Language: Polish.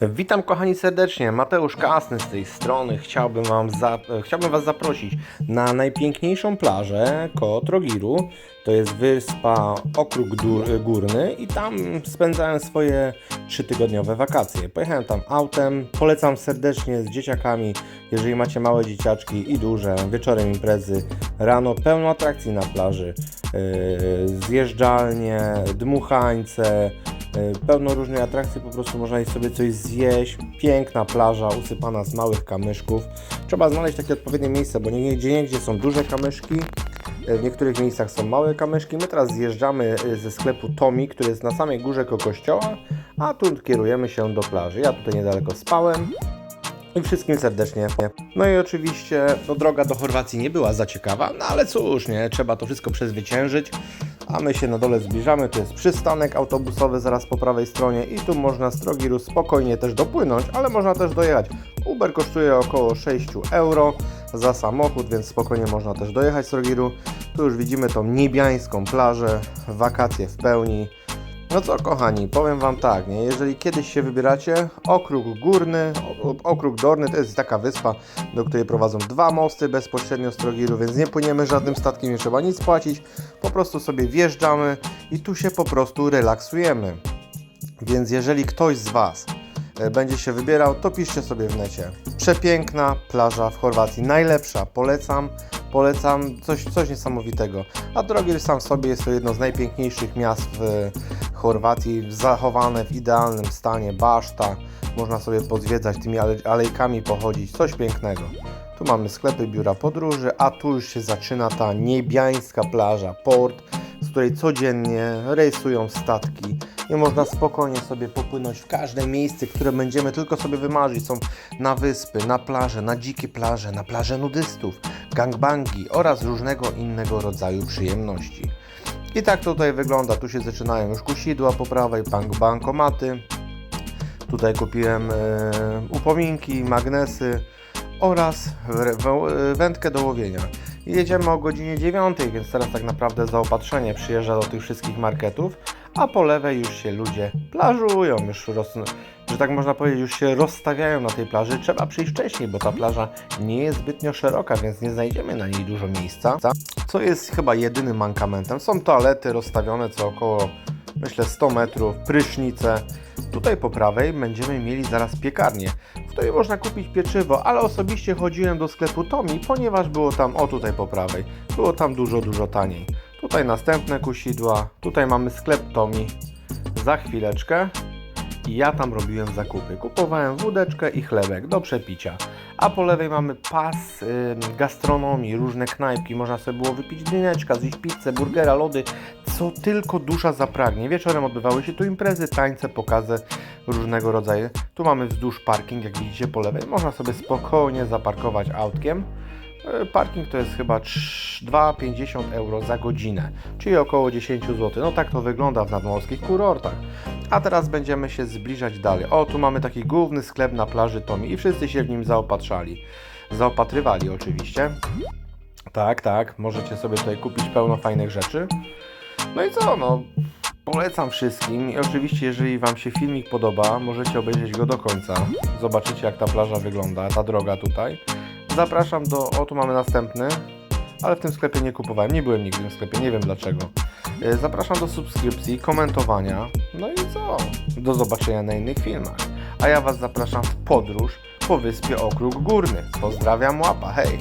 Witam kochani serdecznie, Mateusz Kasny z tej strony. Chciałbym, wam za, chciałbym Was zaprosić na najpiękniejszą plażę koło Trogiru. To jest wyspa Okrug Górny i tam spędzałem swoje trzytygodniowe wakacje. Pojechałem tam autem, polecam serdecznie z dzieciakami, jeżeli macie małe dzieciaczki i duże, wieczorem imprezy, rano pełno atrakcji na plaży, yy, zjeżdżalnie, dmuchańce, Pełno różnych atrakcji, po prostu można iść sobie coś zjeść. Piękna plaża, usypana z małych kamyszków. Trzeba znaleźć takie odpowiednie miejsce, bo nie gdzie niegdzie są duże kamyszki, e, w niektórych miejscach są małe kamyszki. My teraz zjeżdżamy e, ze sklepu Tomi, który jest na samej górze koło kościoła, a tu kierujemy się do plaży. Ja tutaj niedaleko spałem. I wszystkim serdecznie. No i oczywiście no, droga do Chorwacji nie była za ciekawa, no ale cóż, nie, trzeba to wszystko przezwyciężyć. A my się na dole zbliżamy, tu jest przystanek autobusowy zaraz po prawej stronie i tu można z Trogiru spokojnie też dopłynąć, ale można też dojechać. Uber kosztuje około 6 euro za samochód, więc spokojnie można też dojechać z Trogiru. Tu już widzimy tą niebiańską plażę, wakacje w pełni. No co kochani, powiem wam tak, nie? jeżeli kiedyś się wybieracie, okrug górny, okrug dorny to jest taka wyspa, do której prowadzą dwa mosty bezpośrednio z Trogiru, więc nie płyniemy żadnym statkiem, nie trzeba nic płacić, po prostu sobie wjeżdżamy i tu się po prostu relaksujemy. Więc jeżeli ktoś z Was e, będzie się wybierał, to piszcie sobie w necie. Przepiękna plaża w Chorwacji, najlepsza, polecam, polecam, coś, coś niesamowitego. A Drogir sam sobie jest to jedno z najpiękniejszych miast w Chorwacji, zachowane w idealnym stanie, baszta, można sobie pozwiedzać tymi ale- alejkami, pochodzić, coś pięknego. Tu mamy sklepy, biura podróży, a tu już się zaczyna ta niebiańska plaża, port, z której codziennie rejsują statki i można spokojnie sobie popłynąć w każde miejsce, które będziemy tylko sobie wymarzyć. Są na wyspy, na plaże, na dzikie plaże, na plaże nudystów, gangbangi oraz różnego innego rodzaju przyjemności. I tak tutaj wygląda. Tu się zaczynają już kusidła po prawej, bank, bankomaty. Tutaj kupiłem e, upominki, magnesy oraz w- wędkę do łowienia. Jedziemy o godzinie 9, więc teraz tak naprawdę zaopatrzenie przyjeżdża do tych wszystkich marketów, a po lewej już się ludzie plażują, już roz, że tak można powiedzieć, już się rozstawiają na tej plaży. Trzeba przyjść wcześniej, bo ta plaża nie jest zbytnio szeroka, więc nie znajdziemy na niej dużo miejsca. Co jest chyba jedynym mankamentem. Są toalety rozstawione co około, myślę, 100 metrów, prysznice. Tutaj po prawej będziemy mieli zaraz piekarnię, w której można kupić pieczywo, ale osobiście chodziłem do sklepu Tomi, ponieważ było tam, o tutaj po prawej, było tam dużo, dużo taniej. Tutaj następne kusidła, tutaj mamy sklep Tomi, za chwileczkę i ja tam robiłem zakupy. Kupowałem wódeczkę i chlebek do przepicia. A po lewej mamy pas y, gastronomii, różne knajpki. Można sobie było wypić drineczka, zjeść pizzę, burgera, lody, co tylko dusza zapragnie. Wieczorem odbywały się tu imprezy, tańce, pokazy różnego rodzaju. Tu mamy wzdłuż parking, jak widzicie po lewej. Można sobie spokojnie zaparkować autkiem. Y, Parking to jest chyba trz- 2,50 euro za godzinę, czyli około 10 zł. No tak to wygląda w nadmorskich kurortach. A teraz będziemy się zbliżać dalej. O, tu mamy taki główny sklep na plaży Tomi i wszyscy się w nim zaopatrzali. Zaopatrywali oczywiście. Tak, tak, możecie sobie tutaj kupić pełno fajnych rzeczy. No i co, no, polecam wszystkim i oczywiście jeżeli Wam się filmik podoba, możecie obejrzeć go do końca. Zobaczycie jak ta plaża wygląda, ta droga tutaj. Zapraszam do, o tu mamy następny, ale w tym sklepie nie kupowałem, nie byłem nigdy w tym sklepie, nie wiem dlaczego. E, Zapraszam do subskrypcji, komentowania, no i co? Do zobaczenia na innych filmach. A ja Was zapraszam w podróż po wyspie Okrug Górny. Pozdrawiam, łapa, hej!